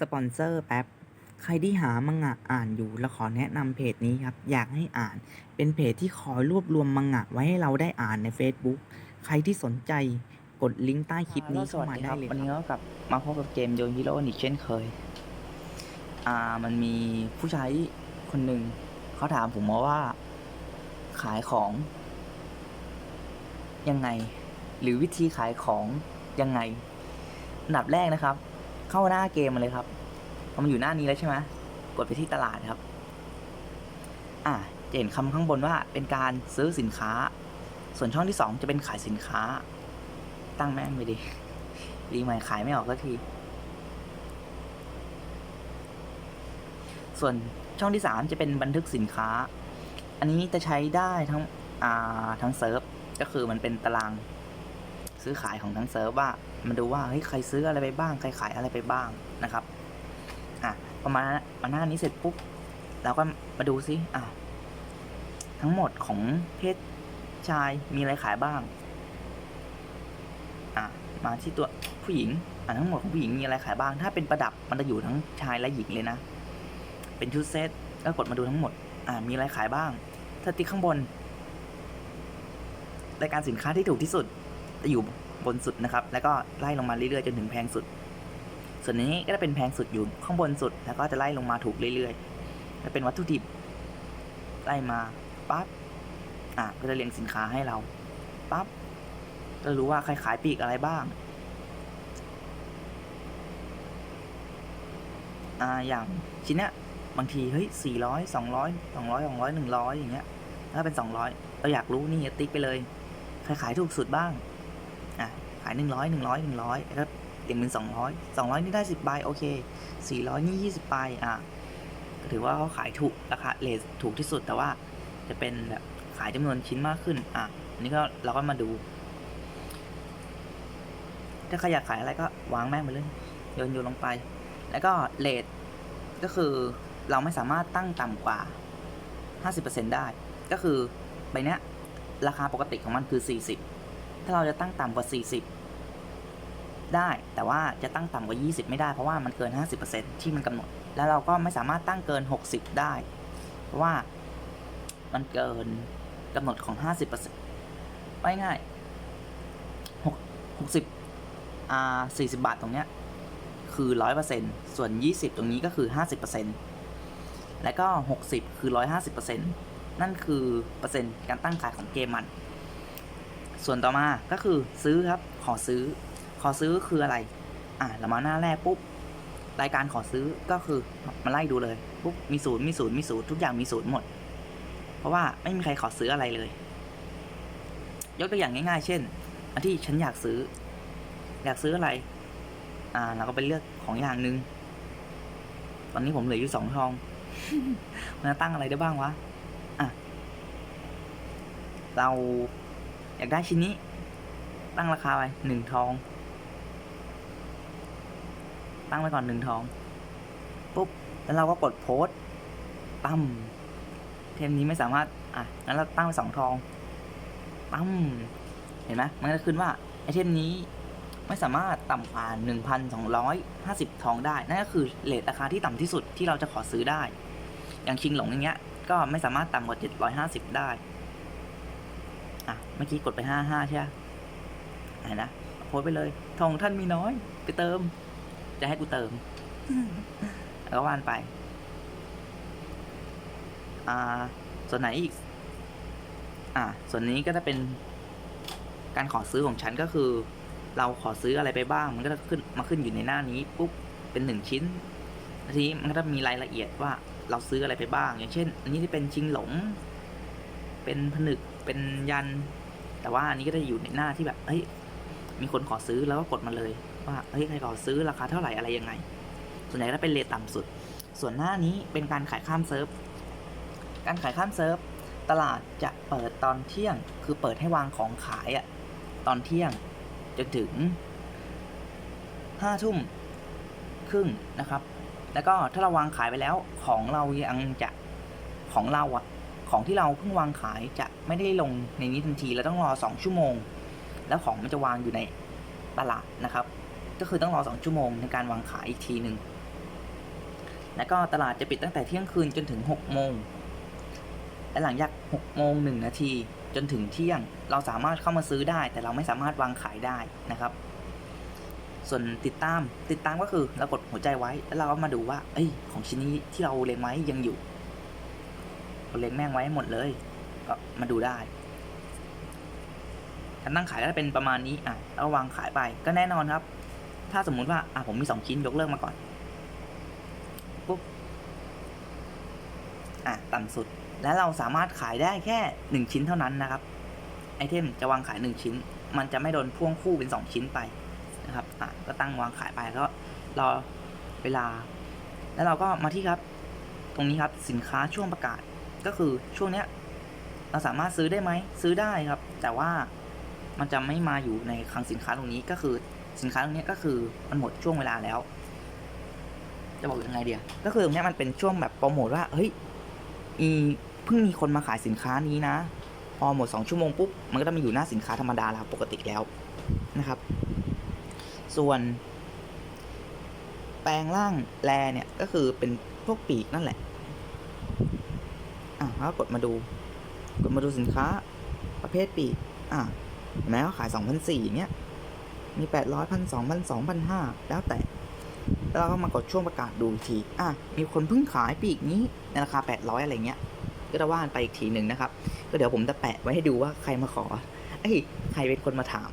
สปอนเซอร์แป๊บ ใครที่หามังงะอ่านอยู่แล้วขอแนะนำเพจนี้ครับ อยากให้อ่าน เป็นเพจที่คอยรวบรวมมังงะไว้ให้เราได้อ่านใน Facebook ใครที่สนใจกดลิงก์ใต้คลิปนี้เข้ามาได้เลยควันรับนี้ก็กลับมาพบกับเกมโยนฮีโร่อีกเช่นเคย อ่ามันมีผู้ใช้คนหนึ่งเขาถามผมมาว่า ขายของ ยังไง หรือวิธีขายของยังไงอันดับแรกนะครับ เข้าหน้าเกมมาเลยครับพอมันอยู่หน้านี้แล้วใช่ไหมกดไปที่ตลาดครับ อ่าจะเห็นคำข้างบนว่าเป็นการซื้อสินค้า ส่วนช่องที่สองจะเป็นขายสินค้า ตั้งแม่งไปดิรีใหม่ขายไม่ออกสักที ส่วนช่องที่ 3 จะเป็นบันทึกสินค้า อันนี้จะใช้ได้ทั้งอ่าทั้งเซิร์ฟก็คือมันเป็นตาราง ซื้อขายของทั้งเซิร์ฟว่ามันดูว่าเฮ้ยใครซื้ออะไรไปบ้าง ใครขายอะไรไปบ้างนะครับอะประมาณมาหน้านี้เสร็จปุ๊บเราก็มาดูซิอะทั้งหมดของเพศชายมีอะไรขายบ้างอะมาที่ตัวผู้หญิงอะทั้งหมดของผู้หญิงมีอะไรขายบ้าง ถ้าเป็นประดับมันจะอยู่ทั้งชายและหญิงเลยนะ เป็นชุดเซตก็กดมาดูทั้งหมดอ่ามีอะไรขายบ้าง ถ้าติ๊กข้างบนรายการสินค้าที่ถูกที่สุด อยู่บนสุดนะครับ แล้วก็ไล่ลงมาเรื่อยๆจนถึงแพงสุด ส่วนนี้ก็จะเป็นแพงสุดอยู่ข้างบนสุด แล้วก็จะไล่ลงมาถูกเรื่อยๆจะเป็นวัตถุดิบไล่มาปั๊บอะก็จะเรียงสินค้าให้เราปั๊บจะรู้ว่าใครขายปีกอะไรบ้างอ่าอย่างชิ้นเนี้ยบางทีเฮ้ยสี่ร้อยสองร้อยสองร้อยสองร้อยหนึ่งร้อยอย่างเงี้ยถ้าเป็นสองร้อยเราอยากรู้นี่ติ๊กไปเลยใครขายถูกสุดบ้าง อะขายหนึ่งร้อยหนึ่งร้อยหนึ่งร้อยแล้วเรียงเป็นสองร้อยสองร้อยนี่ได้สิบใบโอเคสี่ร้อยนี่ยี่สิบใบอะถือว่าเขาขายถูกราคาเลทถูกที่สุดแต่ว่าจะเป็นแบบขายจำนวนชิ้นมากขึ้น อะอันนี้ก็เราก็มาดู ถ้าใครอยากขายอะไรก็วางแม่งไปเลยโยนโยนลงไป แล้วก็เลทก็คือเราไม่สามารถตั้งต่ำกว่า 50%ได้ ก็คือใบเนี้ยราคาปกติของมันคือ 40 ถ้าเราจะตั้งต่ำกว่า 40 ได้ แต่ว่าจะตั้งต่ำกว่า 20 ไม่ได้ เพราะว่ามันเกิน 50%ที่มันกำหนด แล้วเราก็ไม่สามารถตั้งเกิน 60 ได้ เพราะว่ามันเกินกำหนดของ 50%ไม่ง่าย6 60อ่า40 บาทตรงเนี้ยคือ 100%ส่วน 20 ตรงนี้ก็คือ 50%และก็ 60 คือ 150%นั่นคือเปอร์เซ็นต์การตั้งขายของเกมมัน ส่วนต่อมาก็คือซื้อครับ ขอซื้อ ขอซื้อคืออะไร อะเรามาหน้าแรกปุ๊บรายการขอซื้อก็คือมาไล่ดูเลยปุ๊บมีศูนย์มีศูนย์มีศูนย์ทุกอย่างมีศูนย์หมด เพราะว่าไม่มีใครขอซื้ออะไรเลย ยกตัวอย่างง่าย ๆ เช่นอันที่ฉันอยากซื้อ อยากซื้ออะไร อ่าเราก็ไปเลือกของอย่างหนึ่งตอนนี้ผมเหลืออยู่สองทอง มันจะตั้งอะไรได้บ้างวะ อะ เรา อยากได้ชิ้นนี้ ตั้งราคาไปหนึ่งทอง ตั้งไว้ก่อนหนึ่งทอง ปุ๊บ แล้วเราก็กดโพสต์ตั้มเทมนี้ไม่สามารถ อะ งั้นเราตั้งไปสองทอง ตั้มเห็นไหมมันจะขึ้นว่าไอเทมนี้ไม่สามารถต่ำกว่า 1,250 ทองได้ นั่นก็คือเลทราคาที่ต่ำที่สุดที่เราจะขอซื้อได้ อย่างชิงหลงอย่างเงี้ย ก็ไม่สามารถต่ำกว่า 750 ได้ อะเมื่อกี้กดไป55ใช่ไหมไหนนะโพสต์ไปเลยทองท่านมีน้อย ไปเติม จะให้กูเติมแล้วก็วานไป อ่า ส่วนไหนอีก อ่า ส่วนนี้ก็จะเป็น การขอซื้อของฉันก็คือ เราขอซื้ออะไรไปบ้าง มันก็จะขึ้นมาขึ้นอยู่ในหน้านี้ปุ๊บเป็นหนึ่งชิ้นทีนี้มันก็จะมีรายละเอียดว่าเราซื้ออะไรไปบ้าง อย่างเช่น อันนี้ที่เป็นชิงหลง เป็นผนึก เป็นยัน แต่ว่าอันนี้ก็จะอยู่ในหน้าที่แบบเฮ้ยมีคนขอซื้อแล้วก็กดมาเลย ว่าเฮ้ยใครขอซื้อราคาเท่าไหร่อะไรยังไง ส่วนใหญ่ก็จะเป็นเรทต่ำสุด ส่วนหน้านี้เป็นการขายข้ามเซิร์ฟการขายข้ามเซิร์ฟตลาดจะเปิดตอนเที่ยง คือเปิดให้วางของขายอะตอนเที่ยงจนถึงห้าทุ่มครึ่งนะครับ แล้วก็ถ้าเราวางขายไปแล้วของเรายังจะของเราอะ ของที่เราเพิ่งวางขายจะไม่ได้ลงในนี้ทันทีเราต้องรอสองชั่วโมง แล้วของมันจะวางอยู่ในตลาดนะครับ ก็คือต้องรอสองชั่วโมงในการวางขายอีกทีหนึ่งแล้วก็ตลาดจะปิดตั้งแต่เที่ยงคืนจนถึงหกโมงและหลังจากหกโมงหนึ่งนาทีจนถึงเที่ยงเราสามารถเข้ามาซื้อได้ แต่เราไม่สามารถวางขายได้นะครับ ส่วนติดตามติดตามก็คือเรากดหัวใจไว้ แล้วเราก็มาดูว่าเอ้ยของชิ้นนี้ที่เราเล็งไว้ยังอยู่ เราเล็งแม่งไว้หมดเลย ก็มาดูได้การตั้งขายก็จะเป็นประมาณนี้อะแล้ววางขายไปก็แน่นอนครับ ถ้าสมมุติว่าอะผมมีสองชิ้นยกเลิกมาก่อนปุ๊บอะต่ำสุด แล้วเราสามารถขายได้แค่หนึ่งชิ้นเท่านั้นนะครับไอเทมจะวางขายหนึ่งชิ้น มันจะไม่โดนพ่วงคู่เป็นสองชิ้นไปนะครับอะก็ตั้งวางขายไปแล้วก็รอเวลา แล้วเราก็มาที่ครับ ตรงนี้ครับสินค้าช่วงประกาศ ก็คือช่วงเนี้ยเราสามารถซื้อได้ไหมซื้อได้ครับ แต่ว่ามันจะไม่มาอยู่ในคลังสินค้าตรงนี้ก็คือสินค้าตรงนี้ก็คือมันหมดช่วงเวลาแล้ว จะบอกยังไงเดียก็คือตรงเนี้ยมันเป็นช่วงแบบโปรโมทว่าเฮ้ยมีเพิ่งมีคนมาขายสินค้านี้นะ พอหมด2ชั่วโมงปุ๊บมันก็จะมาอยู่หน้าสินค้าธรรมดาแล้วปกติแล้วนะครับ ส่วน แปลงร่างแลเนี่ยก็คือเป็นพวกปีกนั่นแหละ แล้วก็กดมาดู กดมาดูสินค้า ประเภทปีกอะเห็นไหมเขาขาย2 0 0 4อย่เงี้ยมี 800พันสองพันสองพันห้าแล้วแต่ แล้วเราก็มากดช่วงประกาศดูอีกที อะ มีคนเพิ่งขายปีกนี้ ในราคา 800 อะไรเงี้ย ก็จะว่านไปอีกทีหนึ่งนะครับ ก็เดี๋ยวผมจะแปะไว้ให้ดูว่าใครมาขอเอ้ยใครเป็นคนมาถาม